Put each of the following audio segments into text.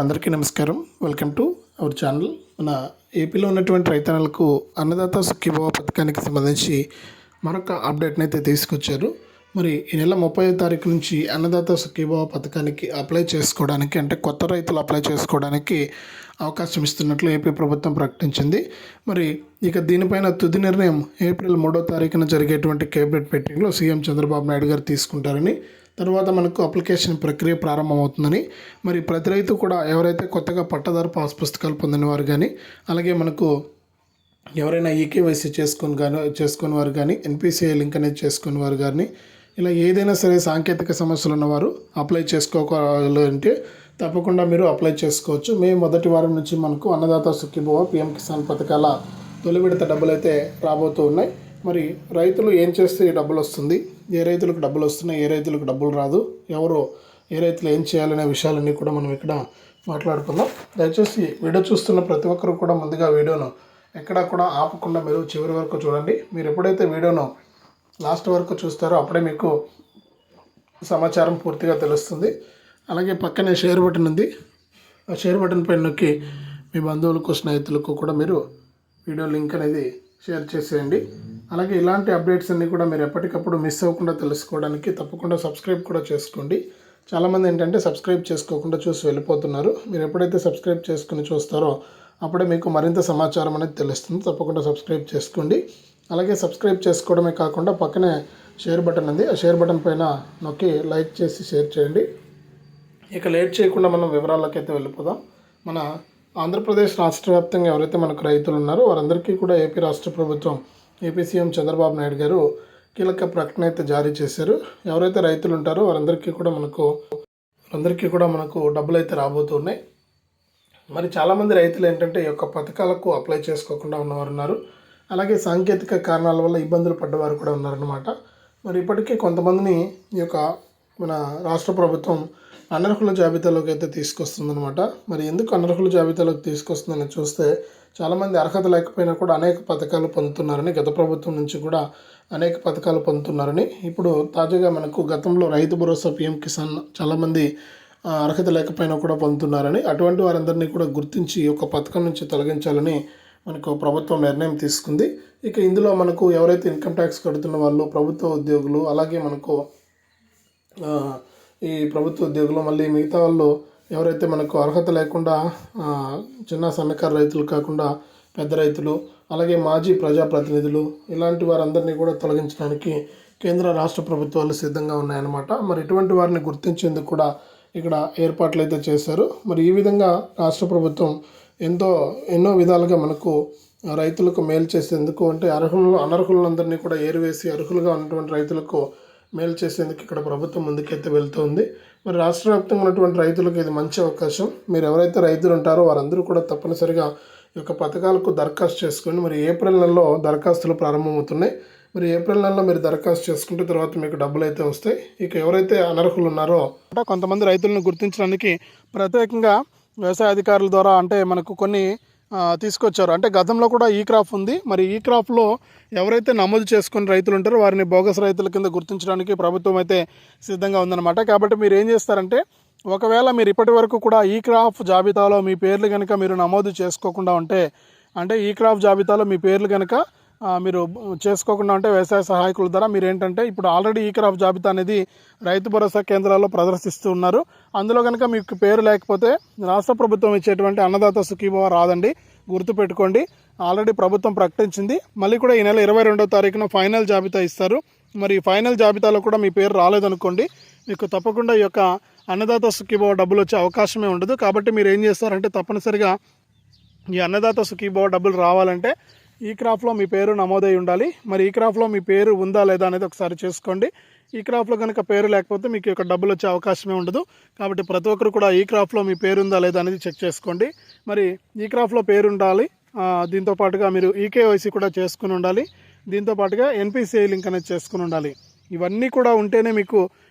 అందరికీ నమస్కారం. Welcome to our channel మన ఏపీలో ఉన్నటువంటి రైతన్నలకు అన్నదాత సుఖీభావ పథకానికి సంబంధించి మరొక అప్డేట్ని అయితే తీసుకొచ్చారు. మరి ఈ నెల ముప్పై తారీఖు నుంచి అన్నదాత సుఖీభావ పథకానికి అప్లై చేసుకోవడానికి అంటే కొత్త రైతులు అప్లై చేసుకోవడానికి అవకాశం ఇస్తున్నట్లు ఏపీ ప్రభుత్వం ప్రకటించింది. మరి ఇక దీనిపైన తుది నిర్ణయం ఏప్రిల్ మూడో తారీఖున జరిగేటువంటి కేబినెట్ మీటింగ్లో సీఎం చంద్రబాబు నాయుడు గారు తీసుకుంటారని తర్వాత మనకు అప్లికేషన్ ప్రక్రియ ప్రారంభమవుతుందని. మరి ప్రతి రైతు కూడా ఎవరైతే కొత్తగా పట్టదారు పాస్ పుస్తకాలు పొందిన వారు కానీ అలాగే మనకు ఎవరైనా ఈకేవైసీ చేసుకుని కానీ చేసుకుని వారు కానీ ఎన్పిసిఐ లింక్ అనేది చేసుకుని వారు కానీ ఇలా ఏదైనా సరే సాంకేతిక సమస్యలు ఉన్నవారు అప్లై చేసుకోవాలంటే తప్పకుండా మీరు అప్లై చేసుకోవచ్చు. మే మొదటి వారం నుంచి మనకు అన్నదాత సుఖీభవ పిఎం కిసాన్ పథకాల తొలి విడత డబ్బులు అయితే రాబోతూ ఉన్నాయి. మరి రైతులు ఏం చేస్తే ఈ డబ్బులు వస్తుంది? ఏ రైతులకు డబ్బులు వస్తున్నాయి ఏ రైతులకు డబ్బులు రాదు ఎవరు ఏ రైతులు ఏం చేయాలనే విషయాలన్నీ కూడా మనం ఇక్కడ మాట్లాడుకుందాం. దయచేసి వీడియో చూస్తున్న ప్రతి ఒక్కరు కూడా ముందుగా వీడియోను ఎక్కడా కూడా ఆపకుండా మీరు చివరి వరకు చూడండి. మీరు ఎప్పుడైతే వీడియోను లాస్ట్ వరకు చూస్తారో అప్పుడే మీకు సమాచారం పూర్తిగా తెలుస్తుంది. అలాగే పక్కనే షేర్ బటన్ ఉంది. ఆ షేర్ బటన్ పైన నొక్కి మీ బంధువులకు స్నేహితులకు కూడా మీరు వీడియో లింక్ అనేది షేర్ చేసేయండి. అలాగే ఇలాంటి అప్డేట్స్ అన్నీ కూడా మీరు ఎప్పటికప్పుడు మిస్ అవ్వకుండా తెలుసుకోవడానికి తప్పకుండా సబ్స్క్రైబ్ కూడా చేసుకోండి. చాలామంది ఏంటంటే సబ్స్క్రైబ్ చేసుకోకుండా చూసి వెళ్ళిపోతున్నారు. మీరు ఎప్పుడైతే సబ్స్క్రైబ్ చేసుకుని చూస్తారో అప్పుడే మీకు మరింత సమాచారం అనేది తెలుస్తుంది. తప్పకుండా సబ్స్క్రైబ్ చేసుకోండి. అలాగే సబ్స్క్రైబ్ చేసుకోవడమే కాకుండా పక్కనే షేర్ బటన్ ఉంది. ఆ షేర్ బటన్ పైన నొక్కి లైక్ చేసి షేర్ చేయండి. ఇక లేట్ చేయకుండా మనం వివరాలకైతే వెళ్ళిపోదాం. మన ఆంధ్రప్రదేశ్ రాష్ట్ర వ్యాప్తంగా ఎవరైతే మనకు రైతులు ఉన్నారో వారందరికీ కూడా ఏపీ రాష్ట్ర ప్రభుత్వం ఏపీ సీఎం చంద్రబాబు నాయుడు గారు కీలక ప్రకటన అయితే జారీ చేశారు. ఎవరైతే రైతులు ఉంటారో వారందరికీ కూడా మనకు వారందరికీ కూడా మనకు డబ్బులు అయితే రాబోతున్నాయి. మరి చాలామంది రైతులు ఏంటంటే ఈ యొక్క పథకాలకు అప్లై చేసుకోకుండా ఉన్నవారు ఉన్నారు. అలాగే సాంకేతిక కారణాల వల్ల ఇబ్బందులు పడ్డవారు కూడా ఉన్నారన్నమాట. మరి ఇప్పటికీ కొంతమందిని ఈ యొక్క మన రాష్ట్ర ప్రభుత్వం అనర్హుల జాబితాలోకి అయితే తీసుకొస్తుందన్నమాట. మరి ఎందుకు అనర్హుల జాబితాలోకి తీసుకొస్తుందని చూస్తే చాలామంది అర్హత లేకపోయినా కూడా అనేక పథకాలు పొందుతున్నారని గత ప్రభుత్వం నుంచి కూడా అనేక పథకాలు పొందుతున్నారని. ఇప్పుడు తాజాగా మనకు గతంలో రైతు భరోసా పిఎం కిసాన్ చాలామంది అర్హత లేకపోయినా కూడా పొందుతున్నారని అటువంటి వారందరినీ కూడా గుర్తించి ఒక పథకం నుంచి తొలగించాలని మనకు ప్రభుత్వం నిర్ణయం తీసుకుంది. ఇక ఇందులో మనకు ఎవరైతే ఇన్కమ్ ట్యాక్స్ కడుతున్న వాళ్ళు ప్రభుత్వ ఉద్యోగులు అలాగే మనకు ఈ ప్రభుత్వ ఉద్యోగులు మళ్ళీ మిగతా వాళ్ళు ఎవరైతే మనకు అర్హత లేకుండా చిన్న సన్నకారు రైతులు కాకుండా పెద్ద రైతులు అలాగే మాజీ ప్రజాప్రతినిధులు ఇలాంటి వారందరినీ కూడా తొలగించడానికి కేంద్ర రాష్ట్ర ప్రభుత్వాలు సిద్ధంగా ఉన్నాయన్నమాట. మరి ఇటువంటి వారిని గుర్తించేందుకు కూడా ఇక్కడ ఏర్పాట్లు అయితే చేశారు. మరి ఈ విధంగా రాష్ట్ర ప్రభుత్వం ఎంతో ఎన్నో విధాలుగా మనకు రైతులకు మేలు చేసేందుకు అంటే అర్హులు అనర్హులందరినీ కూడా ఏరివేసి అర్హులుగా ఉన్నటువంటి రైతులకు మేలు చేసేందుకు ఇక్కడ ప్రభుత్వం ముందుకైతే వెళ్తుంది. మరి రాష్ట్ర వ్యాప్తంగా ఉన్నటువంటి రైతులకు ఇది మంచి అవకాశం. మీరు ఎవరైతే రైతులు ఉంటారో వారందరూ కూడా తప్పనిసరిగా ఈ యొక్క పథకాలకు దరఖాస్తు చేసుకొని మరి ఏప్రిల్ నెలలో దరఖాస్తులు ప్రారంభమవుతున్నాయి. మరి ఏప్రిల్ నెలలో మీరు దరఖాస్తు చేసుకుంటే తర్వాత మీకు డబ్బులు అయితే వస్తాయి. ఇక ఎవరైతే అనర్హులు ఉన్నారో కొంతమంది రైతులను గుర్తించడానికి ప్రత్యేకంగా వ్యవసాయ అధికారుల ద్వారా అంటే మనకు కొన్ని తీసుకొచ్చారు. అంటే గతంలో కూడా ఈ క్రాప్ ఉంది. మరి ఈ క్రాప్లో ఎవరైతే నమోదు చేసుకుని రైతులు ఉంటారో వారిని బోగస్ రైతుల కింద గుర్తించడానికి ప్రభుత్వం అయితే సిద్ధంగా ఉందన్నమాట. కాబట్టి మీరు ఏం చేస్తారంటే ఒకవేళ మీరు ఇప్పటి వరకు కూడా ఈ క్రాప్ జాబితాలో మీ పేర్లు కనుక మీరు నమోదు చేసుకోకుండా ఉంటే అంటే ఈ క్రాప్ జాబితాలో మీ పేర్లు కనుక మీరు చేసుకోకుండా ఉంటే వ్యవసాయ సహాయకుల ద్వారా మీరు ఏంటంటే ఇప్పుడు ఆల్రెడీ ఈ క్రాప్ జాబితా అనేది రైతు భరోసా కేంద్రాల్లో ప్రదర్శిస్తూ ఉన్నారు. అందులో కనుక మీకు పేరు లేకపోతే రాష్ట్ర ప్రభుత్వం ఇచ్చేటువంటి అన్నదాత సుఖీభవ రాదండి. గుర్తుపెట్టుకోండి ఆల్రెడీ ప్రభుత్వం ప్రకటించింది. మళ్ళీ కూడా ఈ నెల ఇరవై రెండో తారీఖున ఫైనల్ జాబితా ఇస్తారు. మరి ఈ ఫైనల్ జాబితాలో కూడా మీ పేరు రాలేదనుకోండి మీకు తప్పకుండా ఈ యొక్క అన్నదాత సుఖీభవ డబ్బులు వచ్చే అవకాశమే ఉండదు. కాబట్టి మీరు ఏం చేస్తారంటే తప్పనిసరిగా ఈ అన్నదాత సుఖీభవ డబ్బులు రావాలంటే ఈ క్రాఫ్లో మీ పేరు నమోదై ఉండాలి. మరి ఈ క్రాఫ్లో మీ పేరు ఉందా లేదా అనేది ఒకసారి చేసుకోండి. ఈ క్రాఫ్లో కనుక పేరు లేకపోతే మీకు యొక్క డబ్బులు వచ్చే అవకాశమే ఉండదు. కాబట్టి ప్రతి ఒక్కరు కూడా ఈ క్రాప్లో మీ పేరు ఉందా లేదా అనేది చెక్ చేసుకోండి. మరి ఈ క్రాప్లో పేరు ఉండాలి. దీంతో పాటుగా మీరు ఈకేవైసీ కూడా చేసుకుని ఉండాలి. దీంతో పాటుగా ఎన్పిసిఐ లింక్ అనేది చేసుకుని ఉండాలి. ఇవన్నీ కూడా ఉంటేనే మీకు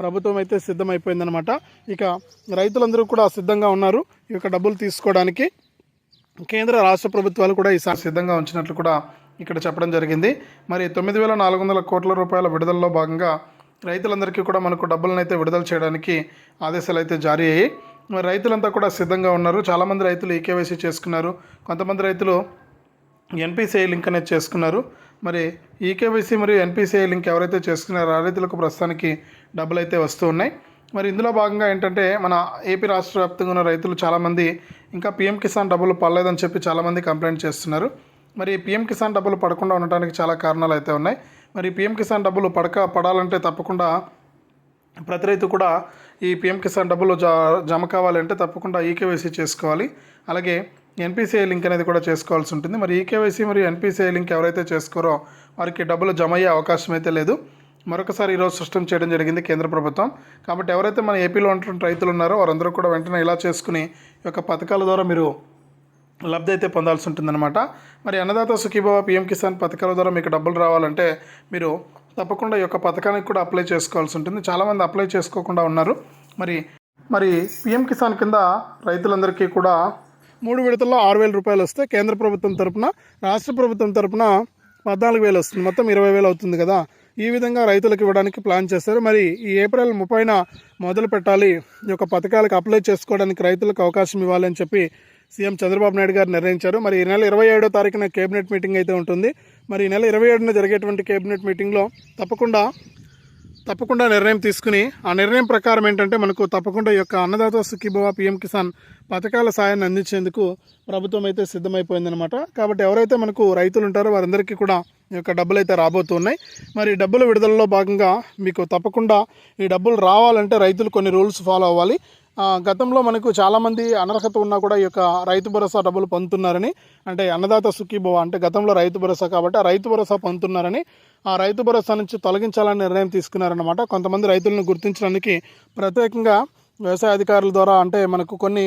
ప్రభుత్వం అయితే సిద్ధమైపోయిందనమాట ఇక రైతులందరూ కూడా సిద్ధంగా ఉన్నారు. ఈ యొక్క డబ్బులు తీసుకోవడానికి కేంద్ర రాష్ట్ర ప్రభుత్వాలు కూడా ఈసారి సిద్ధంగా ఉంచినట్లు కూడా ఇక్కడ చెప్పడం జరిగింది. మరి తొమ్మిది వేల నాలుగు వందల కోట్ల రూపాయల విడుదలలో భాగంగా రైతులందరికీ కూడా మనకు డబ్బులను అయితే విడుదల చేయడానికి ఆదేశాలు అయితే జారీ అయ్యాయి. మరి రైతులంతా కూడా సిద్ధంగా ఉన్నారు. చాలామంది రైతులు ఈకేవైసీ చేసుకున్నారు. కొంతమంది రైతులు ఎన్పిసిఐ లింక్ అనేది చేసుకున్నారు. మరి ఈకేవైసీ మరియు ఎన్పిసిఐ లింక్ ఎవరైతే చేసుకున్నారో ఆ రైతులకు ప్రస్తుతానికి డబ్బులు అయితే వస్తూ ఉన్నాయి. మరి ఇందులో భాగంగా ఏంటంటే మన ఏపీ రాష్ట్ర వ్యాప్తంగా ఉన్న రైతులు చాలామంది ఇంకా పీఎం కిసాన్ డబ్బులు పడలేదని చెప్పి చాలామంది కంప్లైంట్ చేస్తున్నారు. మరి పీఎం కిసాన్ డబ్బులు పడకుండా ఉండటానికి చాలా కారణాలు అయితే ఉన్నాయి. మరి పీఎం కిసాన్ డబ్బులు పడక పడాలంటే తప్పకుండా ప్రతి రైతు కూడా ఈ పీఎం కిసాన్ డబ్బులు జ జమ కావాలంటే తప్పకుండా ఈకేవైసీ చేసుకోవాలి. అలాగే ఎన్పిసిఐ లింక్ అనేది కూడా చేసుకోవాల్సి ఉంటుంది. మరి ఈకేవైసీ మరియు ఎన్పిసిఐ లింక్ ఎవరైతే చేసుకోరో వారికి డబ్బులు జమ అయ్యే అవకాశం అయితే లేదు. మరొకసారి ఈరోజు స్పష్టం చేయడం జరిగింది కేంద్ర ప్రభుత్వం. కాబట్టి ఎవరైతే మన ఏపీలో ఉంటున్న రైతులు ఉన్నారో వారందరూ కూడా వెంటనే ఇలా చేసుకుని ఈ యొక్క పథకాల ద్వారా మీరు లబ్ధి అయితే పొందాల్సి ఉంటుందన్నమాట. మరి అన్నదాత సుఖీభావ పిఎం కిసాన్ పథకాల ద్వారా మీకు డబ్బులు రావాలంటే మీరు తప్పకుండా ఈ యొక్క పథకానికి కూడా అప్లై చేసుకోవాల్సి ఉంటుంది. చాలామంది అప్లై చేసుకోకుండా ఉన్నారు. మరి మరి పిఎం కిసాన్ కింద రైతులందరికీ కూడా మూడు విడతల్లో ఆరు వేల రూపాయలు వస్తే కేంద్ర ప్రభుత్వం తరపున రాష్ట్ర ప్రభుత్వం తరపున పద్నాలుగు వేలు వస్తుంది. మొత్తం ఇరవై వేలు అవుతుంది కదా. ఈ విధంగా రైతులకు ఇవ్వడానికి ప్లాన్ చేస్తారు మరి ఈ ఏప్రిల్ ముప్పైన మొదలు పెట్టాలి. ఈ యొక్క పథకాలకు అప్లై చేసుకోవడానికి రైతులకు అవకాశం ఇవ్వాలి అని చెప్పి సీఎం చంద్రబాబు నాయుడు గారు నిర్ణయించారు. మరి ఈ నెల ఇరవై ఏడో తారీఖున కేబినెట్ మీటింగ్ అయితే ఉంటుంది. మరి ఈ నెల ఇరవై ఏడున జరిగేటువంటి కేబినెట్ మీటింగ్లో తప్పకుండా తప్పకుండా నిర్ణయం తీసుకుని ఆ నిర్ణయం ప్రకారం ఏంటంటే మనకు తప్పకుండా ఈ యొక్క అన్నదాత సుఖీభవ పిఎం కిసాన్ పథకాల సాయాన్ని అందించేందుకు ప్రభుత్వం అయితే సిద్ధమైపోయిందనమాట కాబట్టి ఎవరైతే మనకు రైతులు ఉంటారో వారందరికీ కూడా ఈ యొక్క డబ్బులు అయితే రాబోతున్నాయి మరి డబ్బుల విడుదలలో భాగంగా మీకు తప్పకుండా ఈ డబ్బులు రావాలంటే రైతులు కొన్ని రూల్స్ ఫాలో అవ్వాలి. ఆ, గతంలో మనకు చాలామంది అనర్హత ఉన్నా కూడా ఈ యొక్క రైతు భరోసా డబ్బులు పొందుతున్నారని అంటే అన్నదాత సుఖీభవ అంటే గతంలో రైతు భరోసా కాబట్టి ఆ రైతు భరోసా పొందుతున్నారని ఆ రైతు భరోసా నుంచి తొలగించాలని నిర్ణయం తీసుకున్నారన్నమాట. కొంతమంది రైతులను గుర్తించడానికి ప్రత్యేకంగా వ్యవసాయ అధికారుల ద్వారా అంటే మనకు కొన్ని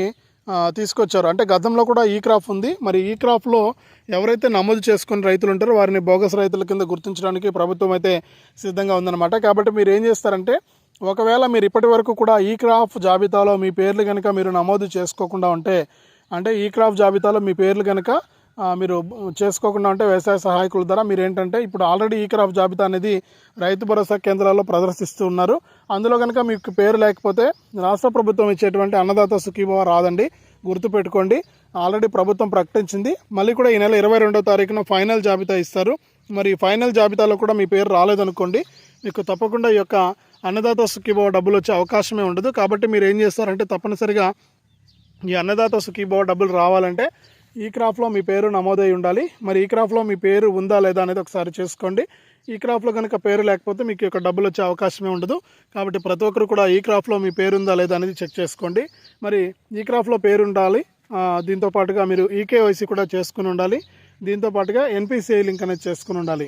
తీసుకొచ్చారు. అంటే గతంలో కూడా ఈ క్రాప్ ఉంది. మరి ఈ క్రాప్లో ఎవరైతే నమోదు చేసుకుని రైతులు ఉంటారో వారిని బోగస్ రైతుల కింద గుర్తించడానికి ప్రభుత్వం అయితే సిద్ధంగా ఉందన్నమాట. కాబట్టి మీరు ఏం చేస్తారంటే ఒకవేళ మీరు ఇప్పటి వరకు కూడా ఈ క్రాప్ జాబితాలో మీ పేర్లు కనుక మీరు నమోదు చేసుకోకుండా ఉంటే అంటే ఈ క్రాప్ జాబితాలో మీ పేర్లు కనుక మీరు చేసుకోకుండా ఉంటే వ్యవసాయ సహాయకుల ద్వారా మీరు ఏంటంటే ఇప్పుడు ఆల్రెడీ ఈ క్రాప్ జాబితా అనేది రైతు భరోసా కేంద్రాల్లో ప్రదర్శిస్తూ ఉన్నారు. అందులో కనుక మీకు పేరు లేకపోతే రాష్ట్ర ప్రభుత్వం ఇచ్చేటువంటి అన్నదాత సుఖీభవ రాదండి. గుర్తుపెట్టుకోండి ఆల్రెడీ ప్రభుత్వం ప్రకటించింది. మళ్ళీ కూడా ఈ నెల ఇరవై రెండో తారీఖున ఫైనల్ జాబితా ఇస్తారు. మరి ఫైనల్ జాబితాలో కూడా మీ పేరు రాలేదనుకోండి మీకు తప్పకుండా ఈ యొక్క అన్నదాత సుఖీభవ డబ్బులు వచ్చే అవకాశమే ఉండదు. కాబట్టి మీరు ఏం చేస్తారంటే తప్పనిసరిగా ఈ అన్నదాత సుఖీభవ డబ్బులు రావాలంటే ఈ క్రాప్లో మీ పేరు నమోదై ఉండాలి. మరి ఈ క్రాప్లో మీ పేరు ఉందా లేదా అనేది ఒకసారి చేసుకోండి. ఈ క్రాప్లో కనుక పేరు లేకపోతే మీకు యొక్క డబ్బులు వచ్చే అవకాశమే ఉండదు. కాబట్టి ప్రతి ఒక్కరు కూడా ఈ క్రాప్లో మీ పేరు ఉందా లేదా అనేది చెక్ చేసుకోండి. మరి ఈ క్రాప్లో పేరు ఉండాలి. దీంతో పాటుగా మీరు ఈకేవైసీ కూడా చేసుకుని ఉండాలి. దీంతో పాటుగా ఎన్పిసిఐ లింక్ అనేది చేసుకుని ఉండాలి.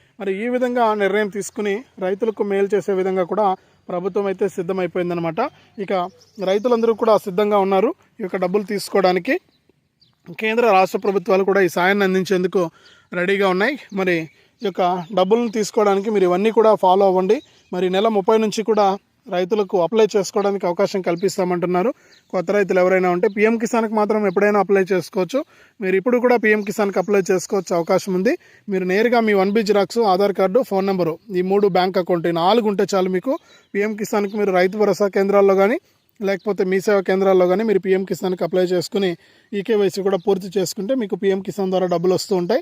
మరి ఈ విధంగా నిర్ణయం తీసుకుని రైతులకు మేలు చేసే విధంగా కూడా ప్రభుత్వం అయితే సిద్ధమైపోయిందనమాట ఇక రైతులందరూ కూడా సిద్ధంగా ఉన్నారు. ఈ యొక్క డబ్బులు తీసుకోవడానికి కేంద్ర రాష్ట్ర ప్రభుత్వాలు కూడా ఈ సాయాన్ని అందించేందుకు రెడీగా ఉన్నాయి. మరి ఈ యొక్క డబ్బులను తీసుకోవడానికి మీరు ఇవన్నీ కూడా ఫాలో అవ్వండి. మరి నెల ముప్పై నుంచి కూడా రైతులకు అప్లై చేసుకోవడానికి అవకాశం కల్పిస్తామంటున్నారు. కొత్త రైతులు ఎవరైనా ఉంటే పీఎం కిసాన్కి మాత్రం ఎప్పుడైనా అప్లై చేసుకోవచ్చు. మీరు ఇప్పుడు కూడా పీఎం కిసాన్కి అప్లై చేసుకోవచ్చు అవకాశం ఉంది. మీరు నేరుగా మీ one B xerox Aadhaar card phone number ఈ మూడు బ్యాంక్ అకౌంట్ ఈ నాలుగు ఉంటే చాలు మీకు పీఎం కిసాన్కి మీరు రైతు భరోసా కేంద్రాల్లో కానీ లేకపోతే మీ సేవా కేంద్రాల్లో కానీ మీరు పీఎం కిసాన్కి అప్లై చేసుకుని ఈకేవైసీ కూడా పూర్తి చేసుకుంటే మీకు పీఎం కిసాన్ ద్వారా డబ్బులు వస్తూ ఉంటాయి.